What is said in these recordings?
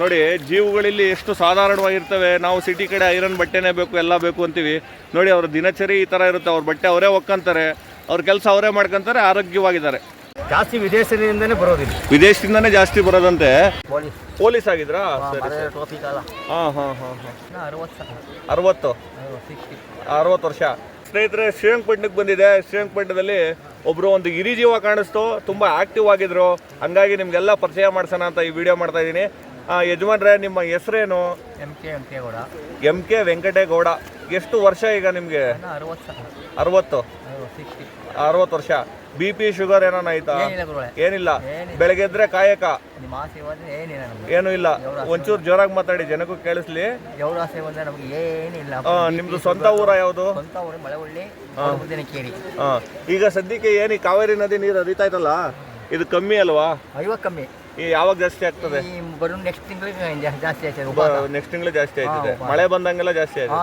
ನೋಡಿ ಜೀವಗಳಲ್ಲಿ ಎಷ್ಟು ಸಾಧಾರಣವಾಗಿರ್ತವೆ. ನಾವು ಸಿಟಿ ಕಡೆ ಐರನ್ ಬಟ್ಟೆನೇ ಬೇಕು ಎಲ್ಲ ಬೇಕು ಅಂತೀವಿ. ನೋಡಿ ಅವ್ರ ದಿನಚರಿ ಈ ಥರ ಇರುತ್ತೆ. ಅವ್ರ ಬಟ್ಟೆ ಅವರೇ ಒಕ್ಕಂತಾರೆ. ಅವ್ರ ಕೆಲಸ ಅವರೇ ಮಾಡ್ಕೊಂತಾರೆ ಆರೋಗ್ಯವಾಗಿದ್ದಾರೆ. ಜಾಸ್ತಿ ವಿದೇಶದಿಂದನೇ ಬರೋದಿಲ್ಲ. ವಿದೇಶದಿಂದನೇ ಜಾಸ್ತಿ ಬರೋದಂತೆ. ಪೊಲೀಸ್. ಆಗಿದ್ರಾ? ಹಾಂ ಹಾಂ ಹಾಂ ಅರವತ್ತು ಅರವತ್ತು? ವರ್ಷ. ಸ್ನೇಹಿತರೆ ಶ್ರೀರಂಗಪಟ್ಟಣಕ್ಕೆ ಬಂದಿದೆ. ಶ್ರೀರಂಗಪಟ್ಟಣದಲ್ಲಿ ಒಬ್ರು ಒಂದು ಹಿರಿಜೀವ ಕಾಣಿಸ್ತು ತುಂಬಾ ಆಕ್ಟಿವ್ ಆಗಿದ್ರು. ಹಂಗಾಗಿ ನಿಮ್ಗೆಲ್ಲ ಪರಿಚಯ ಮಾಡ್ಸೋಣ ಅಂತ ಈ ವಿಡಿಯೋ ಮಾಡ್ತಾ ಇದ್ದೀನಿ. ಯಜಮಾನ್ರೆ ನಿಮ್ಮ ಹೆಸರೇನು? M K Venkategowda M K Venkategowda. ಎಷ್ಟು ವರ್ಷ ಈಗ ನಿಮಗೆ? ಅರವತ್ತು ಅರವತ್ತು? ವರ್ಷ. ಬಿ ಪಿ ಶುಗರ್ ಏನಾನ ಆಯ್ತಾ? ಏನಿಲ್ಲ. ಬೆಳಗ್ಗೆ ಇದ್ರೆ ಕಾಯಕ? ಏನು ಇಲ್ಲ. ಒಂಚೂರು ಜೋರಾಗಿ ಮಾತಾಡಿ ಜನಕ್ಕೂ ಕೇಳಿಸ್ಲಿ. ನಿಮ್ದು ಸ್ವಂತ ಊರ ಯಾವುದು? ಈಗ ಸದ್ಯಕ್ಕೆ ಏನು ಕಾವೇರಿ ನದಿ ನೀರು ಹರಿತಾ ಇದಲ್ಲ ಇದು ಕಮ್ಮಿ ಅಲ್ವಾ? ಕಮ್ಮಿ. ಈ ಯಾವಾಗ ಜಾಸ್ತಿ ಆಗ್ತದೆ? ಈ ಬರೋ ನೆಕ್ಸ್ಟ್ ತಿಂಗಳು ಜಾಸ್ತಿ ಆಯ್ತದೆ ಉಪ ನೆಕ್ಸ್ಟ್ ತಿಂಗಳು ಜಾಸ್ತಿ ಆಯ್ತಿದೆ. ಮಳೆ ಬಂದಂಗೆಲ್ಲ ಜಾಸ್ತಿ ಆಯ್ತು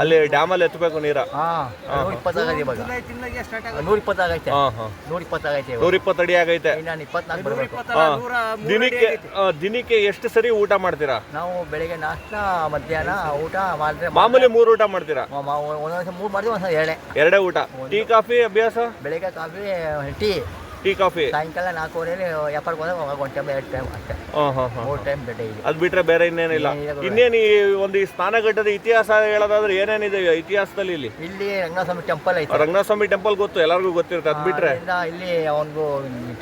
ಅಲ್ಲಿ ಡ್ಯಾಮ್ ಅಲ್ಲಿ ಎತ್ತಬೇಕು ನೀರ. ಹಾಂ ನೂರ ಇಪ್ಪತ್ತಾಗೈತೆ ಇವಾಗ. ನೂರ ಇಪ್ಪತ್ತಾಗೈತೆ ಹಾ ಹಾ. ನೂರ ಇಪ್ಪತ್ತಾಗೈತೆ ಇವಾಗ. ನೂರ ಇಪ್ಪತ್ತು ಅಡಿ ಆಗೈತೆ. ನಾನು ಇಪ್ಪತ್ನಾಲ್ಕು ಬರಬೇಕು. ಹಾ. ದಿನಕ್ಕೆ ಆ, ದಿನಕ್ಕೆ ಎಷ್ಟು ಸರಿ ಊಟ ಮಾಡ್ತೀರಾ? ನಾವು ಬೆಳಿಗ್ಗೆ ನಾಷ್ಟ ಮಧ್ಯಾಹ್ನ ಊಟ ಮಾಡಿದ್ರೆ ಮಾಮೂಲಿ ಮೂರು ಊಟ ಮಾಡ್ತೀರಾ? ಒಂದೊಂದ್ಸ ಮೂರು ಮಾಡಿದ್ರೆ ಒಂದ್ಸಲ ಎರಡೇ. ಎರಡೇ ಊಟ. ಟೀ ಕಾಫಿ ಅಭ್ಯಾಸ? ಬೆಳಿಗ್ಗೆ ಕಾಫಿ ಟೀ. ಟೀ ಕಾಫಿ ಸಾಯಂಕಾಲ ನಾಲ್ಕೂವರೆಯಲ್ಲಿ ವ್ಯಾಪಾರಕ್ಕೆ ಹೋದಾಗ ಅವಾಗ ಒಂದು ಟೈಮ್ ಎರಡು ಟೈಮ್ ಅಷ್ಟೇ. ಹಾಂ ಹಾಂ ಹಾ ಮೂರು ಟೈಮ್ ಡೈಲಿ ಅದು ಬಿಟ್ರೆ ಬೇರೆ ಇನ್ನೇನಿಲ್ಲ. ಇನ್ನೇನು ಈ ಒಂದು ಈ ಸ್ನಾನಘಟ್ಟದ ಇತಿಹಾಸ ಹೇಳೋದಾದ್ರೆ ಏನೇನಿದೆ ಇತಿಹಾಸದಲ್ಲಿ ಇಲ್ಲಿ? ಇಲ್ಲಿ ರಂಗಸ್ವಾಮಿ ಟೆಂಪಲ್ ಐತೆ. ರಂಗಸ್ವಾಮಿ ಟೆಂಪಲ್ ಗೊತ್ತು ಎಲ್ಲರಿಗೂ ಗೊತ್ತಿರುತ್ತೆ ಅದು ಬಿಟ್ರೆ. ಇಲ್ಲ ಇಲ್ಲಿ ಅವನಿಗೂ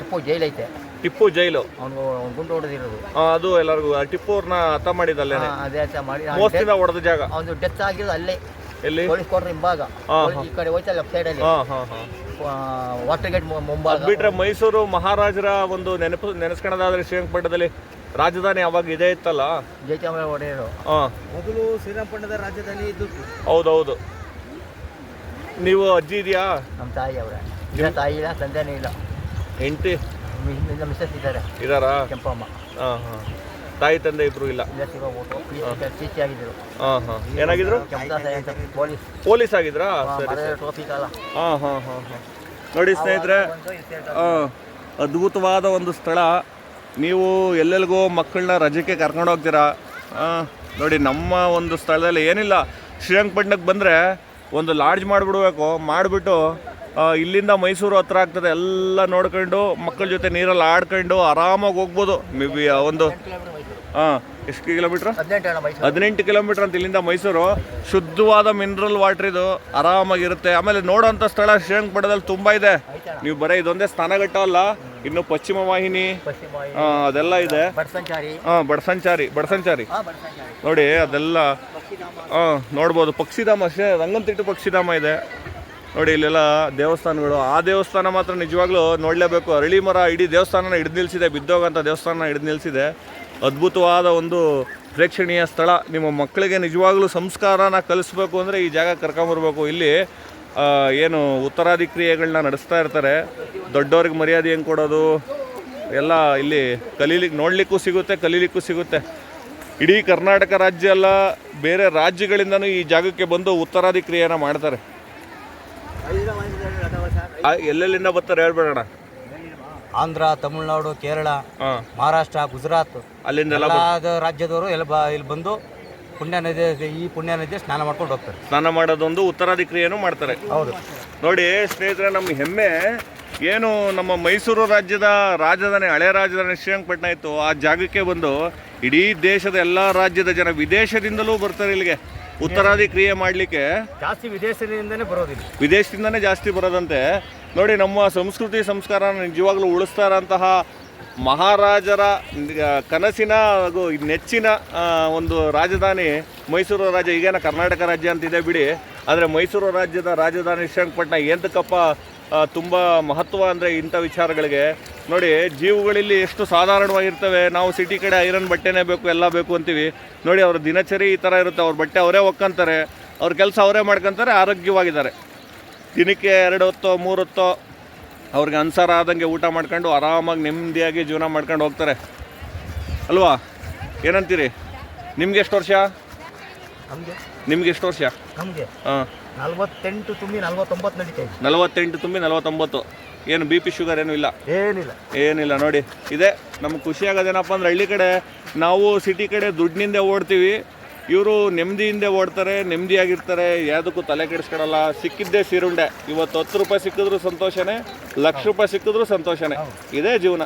ಟಿಪ್ಪು ಜೈಲ್ ಐತೆ. ಟಿಪ್ಪು ಜೈಲು. ಅವನು ಗುಂಡು ಹೊಡೆದಿರೋದು. ಅದು ಎಲ್ಲರಿಗೂ ಟಿಪ್ಪು ಅವ್ರನ್ನ ಹತ ಮಾಡಿದ್ದಲ್ಲೇ ಅದೇ ಅಂತ ಮಾಡಿ. ಮೋಸ್ತಿಂದ ಹೊಡೆದ ಜಾಗ. ಅವನು ಡೆತ್ ಆಗಿರೋದು ಅಲ್ಲೇ. ಎಲ್ಲಿ? ಪೊಲೀಸ್ ಕೋರ್ಟ್ ಹಿಂಭಾಗ. ಹಾ, ಈ ಕಡೆ ಹೋಯ್ತಾ ಲೆಫ್ಟ್ ಸೈಡ್ ಹಾ ಹಾ. ಹಾ ವಾಟರ್ ಗೇಟ್ ಮುಂಭಾಗ. ಅದ್ ಬಿಟ್ರೆ ಮೈಸೂರು ಮಹಾರಾಜರ ಒಂದು ನೆನಪು ನೆನೆಸ್ಕೊಳ್ಳೋದಾದ್ರೆ ಶ್ರೀರಂಗಪಟ್ಟಣದಲ್ಲಿ ರಾಜಧಾನಿ ಅವಾಗ ಇದೇ ಇತ್ತಲ್ಲ? ಜಯಚಾಮರ ಒಡೆಯರು. ಹಾ ಮೊದಲು ಶ್ರೀರಂಗಪಟ್ಟಣದ ರಾಜಧಾನಿ ಇದ್ದು ಹೌದೌದು. ನೀವು ಅಜ್ಜಿ ಇದೆಯಾ? ನಮ್ಮ ತಾಯಿ ಅವರ. ಇಲ್ಲ ತಾಯಿ ಇಲ್ಲ ತಂದೆನೂ ಇಲ್ಲ. ಹೆಂಡತಿ? ನಮ್ಮ ಮಿಸ್ಸಸ್ ಇದ್ದಾರೆ. ಇದಾರಾ? ಕೆಂಪಮ್ಮ. ಹಾ ಹಾ. ತಾಯಿ ತಂದೆ ಇಬ್ರು ಇಲ್ಲ? ಹಾಂ. ಹಾಂ ಏನಾಗಿದ್ರು? ಪೊಲೀಸ್. ಆಗಿದ್ರಾ? ಸರಿ ಹಾಂ ಹಾಂ ಹಾ ನೋಡಿ ಸ್ನೇಹಿತರೆ ಅದ್ಭುತವಾದ ಒಂದು ಸ್ಥಳ. ನೀವು ಎಲ್ಲೆಲ್ಲಿಗೋ ಮಕ್ಕಳನ್ನ ರಜಕ್ಕೆ ಕರ್ಕೊಂಡು ಹೋಗ್ತೀರಾ? ನೋಡಿ ನಮ್ಮ ಒಂದು ಸ್ಥಳದಲ್ಲಿ ಏನಿಲ್ಲ. ಶ್ರೀರಂಗಪಟ್ಟಣಕ್ಕೆ ಬಂದರೆ ಒಂದು ಲಾಡ್ಜ್ ಮಾಡಿಬಿಡ್ಬೇಕು. ಮಾಡಿಬಿಟ್ಟು ಇಲ್ಲಿಂದ ಮೈಸೂರು ಹತ್ರ ಆಗ್ತದೆ. ಎಲ್ಲ ನೋಡ್ಕೊಂಡು ಮಕ್ಕಳ ಜೊತೆ ನೀರಲ್ಲಿ ಆಡ್ಕೊಂಡು ಆರಾಮಾಗಿ ಹೋಗ್ಬೋದು. ಮೇ ಬಿ ಒಂದು ಹಾಂ ಎಷ್ಟು ಕಿಲೋಮೀಟ್ರ್ ಹದಿನೆಂಟು ಕಿಲೋಮೀಟರ್ ಅಂತ ಇಲ್ಲಿಂದ ಮೈಸೂರು. ಶುದ್ಧವಾದ ಮಿನರಲ್ ವಾಟರ್ ಇದು. ಆರಾಮಾಗಿರುತ್ತೆ. ಆಮೇಲೆ ನೋಡೋಂಥ ಸ್ಥಳ ಶ್ರೀರಂಗಪಟ್ಟಣದಲ್ಲಿ ತುಂಬ ಇದೆ. ನೀವು ಬರೀ ಇದೊಂದೇ ಸ್ನಾನಘಟ್ಟ ಅಲ್ಲ ಇನ್ನು ಪಶ್ಚಿಮ ವಾಹಿನಿ ಅದೆಲ್ಲ ಇದೆ. ಹಾಂ ಬಡಸಂಚಾರಿ ಬಡಸಂಚಾರಿ ನೋಡಿ ಅದೆಲ್ಲ ಹಾಂ ನೋಡ್ಬೋದು. ಪಕ್ಷಿಧಾಮ ಅಷ್ಟೇ ರಂಗನತಿಟ್ಟು ಪಕ್ಷಿಧಾಮ ಇದೆ. ನೋಡಿ ಇಲ್ಲೆಲ್ಲ ದೇವಸ್ಥಾನಗಳು. ಆ ದೇವಸ್ಥಾನ ಮಾತ್ರ ನಿಜವಾಗ್ಲೂ ನೋಡಲೇಬೇಕು. ಅರಳಿ ಮರ ಇಡೀ ದೇವಸ್ಥಾನನ ಹಿಡಿದು ನಿಲ್ಲಿಸಿದೆ ಬಿದ್ದೋಗಂಥ ದೇವಸ್ಥಾನ ಹಿಡಿದು ನಿಲ್ಲಿಸಿದೆ ಅದ್ಭುತವಾದ ಒಂದು ಪ್ರೇಕ್ಷಣೀಯ ಸ್ಥಳ. ನಿಮ್ಮ ಮಕ್ಕಳಿಗೆ ನಿಜವಾಗ್ಲೂ ಸಂಸ್ಕಾರನ ಕಲಿಸ್ಬೇಕು ಅಂದರೆ ಈ ಜಾಗ ಕರ್ಕೊಂಬರ್ಬೇಕು ಇಲ್ಲಿ ಏನು ಉತ್ತರಾದಿ ಕ್ರಿಯೆಗಳನ್ನ ನಡೆಸ್ತಾ ಇರ್ತಾರೆ. ದೊಡ್ಡವ್ರಿಗೆ ಮರ್ಯಾದೆ ಹೆಂಗೆ ಕೊಡೋದು? ಎಲ್ಲ ಇಲ್ಲಿ ಕಲೀಲಿಕ್ಕೆ ನೋಡಲಿಕ್ಕೂ ಸಿಗುತ್ತೆ, ಕಲೀಲಿಕ್ಕೂ ಸಿಗುತ್ತೆ. ಇಡೀ ಕರ್ನಾಟಕ ರಾಜ್ಯ ಅಲ್ಲ, ಬೇರೆ ರಾಜ್ಯಗಳಿಂದನೂ ಈ ಜಾಗಕ್ಕೆ ಬಂದು ಉತ್ತರಾದಿ ಮಾಡ್ತಾರೆ. ಎಲ್ಲೆಲ್ಲಿಂದ ಬರ್ತಾರೆ ಹೇಳ್ಬೇಡಣ ಆಂಧ್ರ ತಮಿಳುನಾಡು ಕೇರಳ ಮಹಾರಾಷ್ಟ್ರ ಗುಜರಾತ್ ಅಲ್ಲಿಂದ ಎಲ್ಲ ರಾಜ್ಯದವರು ಎಲ್ಲ ಬ ಇಲ್ಲಿ ಬಂದು ಪುಣ್ಯ ನದಿ ಈ ಪುಣ್ಯ ನದಿ ಸ್ನಾನ ಮಾಡ್ಕೊಂಡು ಹೋಗ್ತಾರೆ. ಸ್ನಾನ ಮಾಡೋದೊಂದು ಉತ್ತರಾದಿ ಕ್ರಿಯೆನೂ ಮಾಡ್ತಾರೆ. ಹೌದು. ನೋಡಿ ಸ್ನೇಹಿತರೆ ನಮ್ಮ ಹೆಮ್ಮೆ. ಏನು ನಮ್ಮ ಮೈಸೂರು ರಾಜ್ಯದ ರಾಜಧಾನಿ ಹಳೆ ರಾಜಧಾನಿ ಶ್ರೀರಂಗಪಟ್ಟಣ ಇತ್ತು. ಆ ಜಾಗಕ್ಕೆ ಬಂದು ಇಡೀ ದೇಶದ ಎಲ್ಲ ರಾಜ್ಯದ ಜನ ವಿದೇಶದಿಂದಲೂ ಬರ್ತಾರೆ ಇಲ್ಲಿಗೆ. ಉತ್ತರಾದಿ ಕ್ರಿಯೆ ಮಾಡಲಿಕ್ಕೆ ಜಾಸ್ತಿ ವಿದೇಶದಿಂದನೇ ಬರೋದಿಲ್ಲ. ವಿದೇಶದಿಂದನೇ ಜಾಸ್ತಿ ಬರೋದಂತೆ. ನೋಡಿ, ನಮ್ಮ ಸಂಸ್ಕೃತಿ ಸಂಸ್ಕಾರ ನಿಜವಾಗ್ಲೂ ಉಳಿಸ್ತಾ ಇರೋಂತಹ ಮಹಾರಾಜರ ಕನಸಿನ ಹಾಗೂ ನೆಚ್ಚಿನ ಒಂದು ರಾಜಧಾನಿ ಮೈಸೂರು ರಾಜ್ಯ. ಈಗೇನ ಕರ್ನಾಟಕ ರಾಜ್ಯ ಅಂತಿದೆ ಬಿಡಿ. ಆದರೆ ಮೈಸೂರು ರಾಜ್ಯದ ರಾಜಧಾನಿ ಶ್ರೀರಂಗಪಟ್ಟಣ ಎಂತಕ್ಕಪ್ಪ ತುಂಬ ಮಹತ್ವ ಅಂದರೆ ಇಂಥ ವಿಚಾರಗಳಿಗೆ. ನೋಡಿ, ಜೀವಗಳಲ್ಲಿ ಎಷ್ಟು ಸಾಧಾರಣವಾಗಿರ್ತವೆ. ನಾವು ಸಿಟಿ ಕಡೆ ಐರನ್ ಬಟ್ಟೆನೇ ಬೇಕು, ಎಲ್ಲ ಬೇಕು ಅಂತೀವಿ. ನೋಡಿ, ಅವ್ರ ದಿನಚರಿ ಈ ಥರ ಇರುತ್ತೆ. ಅವ್ರ ಬಟ್ಟೆ ಅವರೇ ಒಕ್ಕಂತಾರೆ. ಅವ್ರ ಕೆಲಸ ಅವರೇ ಮಾಡ್ಕೊಂತಾರೆ, ಆರೋಗ್ಯವಾಗಿದ್ದಾರೆ. ದಿನಕ್ಕೆ ಎರಡು ಹೊತ್ತೋ ಮೂರು ಹೊತ್ತೋ ಅವ್ರಿಗೆ ಅನುಸಾರ ಆದಂಗೆ ಊಟ ಮಾಡ್ಕೊಂಡು ಆರಾಮಾಗಿ ನೆಮ್ಮದಿಯಾಗಿ ಜೀವನ ಮಾಡ್ಕೊಂಡು ಹೋಗ್ತಾರೆ. ಅಲ್ವಾ? ಏನಂತೀರಿ? ನಿಮ್ಗೆ ಎಷ್ಟು ವರ್ಷ? ನಮಗೆ. ಎಷ್ಟು ವರ್ಷ? ಹಾಂ. ನಲ್ವತ್ತೆಂಟು ತುಂಬಿ ನಲ್ವತ್ತೊಂಬತ್ತು ನಡೀತಾ ಇದೆ. ನಲವತ್ತೆಂಟು ತುಂಬಿ ನಲವತ್ತೊಂಬತ್ತು. ಏನು ಬಿ ಪಿ ಶುಗರ್ ಏನೂ ಇಲ್ಲ? ಏನಿಲ್ಲ. ಏನಿಲ್ಲ ನೋಡಿ. ಇದೆ. ನಮ್ಗೆ ಖುಷಿಯಾಗೋದೇನಪ್ಪ ಅಂದ್ರೆ ಹಳ್ಳಿ ಕಡೆ ನಾವು ಸಿಟಿ ಕಡೆ ದುಡ್ಡಿನಿಂದ ಓಡ್ತೀವಿ. ಇವರು ನೆಮ್ಮದಿಯಿಂದ ಓಡ್ತಾರೆ ನೆಮ್ಮದಿಯಾಗಿರ್ತಾರೆ ಯಾವುದಕ್ಕೂ ತಲೆ ಕೆಡಿಸ್ಕೊಡಲ್ಲ ಸಿಕ್ಕಿದ್ದೇ ಸಿರುಂಡೆ. ಇವತ್ತು ಹತ್ತು ರೂಪಾಯಿ ಸಿಕ್ಕಿದ್ರು ಸಂತೋಷನೇ ಲಕ್ಷ ರೂಪಾಯಿ ಸಿಕ್ಕಿದ್ರು ಸಂತೋಷನೇ. ಇದೇ ಜೀವನ.